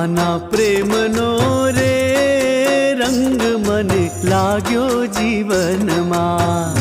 તાના પ્રેમનો રે રંગ મને લાગ્યો જીવનમાં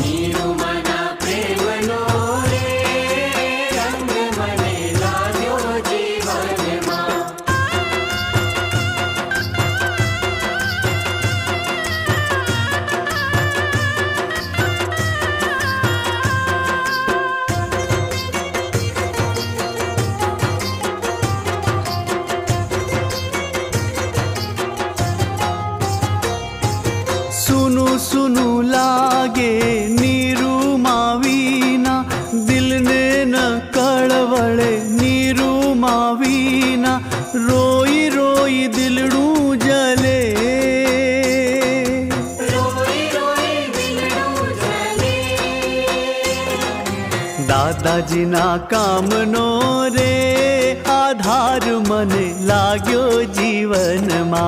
सुनू लागे नीरू मावीना दिल ने न कड़वड़े नीरू मावीना रोई रोई दिलड़ू जले रोई रोई दिलड़ू जले दादाजी ना काम नो रे आधार मने लागो जीवन मा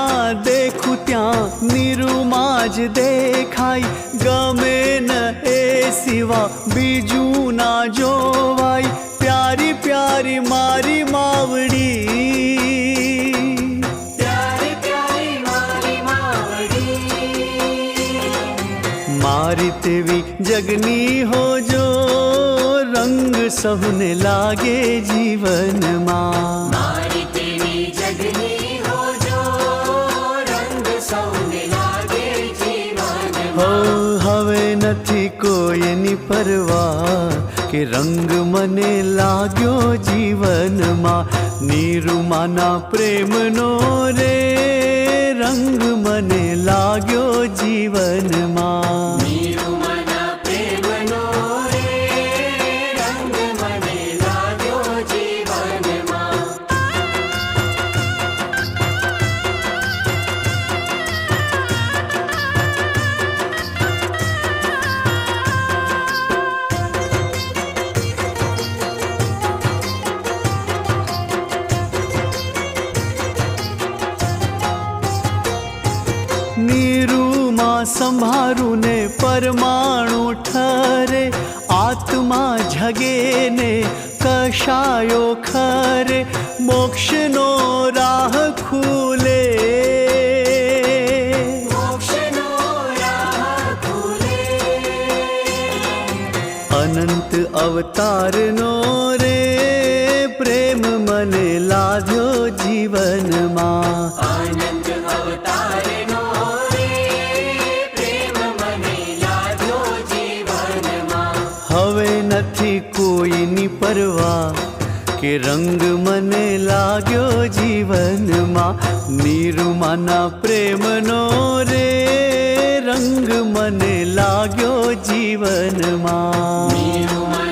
देखूं त्यां निरुमाज देखाई गमे न ए सिवा बीजू ना जोवाई प्यारी प्यारी मारी मावड़ी प्यारी मारी मावड़ी तेवी जगनी हो जो रंग सबने लागे जीवन माँ मारी तेवी जगनी એની પરવા કે રંગ મને લાગ્યો જીવનમાં નીરુમાના પ્રેમનો રે રંગ મને લાગ્યો જીવન નીરુમાં સંભારું ને પરમાણુ ઠરે આત્મા જગે ને કશાયો ખરે મોક્ષનો રાહ ખુલે અનંત અવતારનો રે પ્રેમ મને લાવ્યો જીવનમાં કે રંગ મને લાગ્યો જીવનમાં નીરુમાના પ્રેમનો રે રંગ મને લાગ્યો જીવનમાં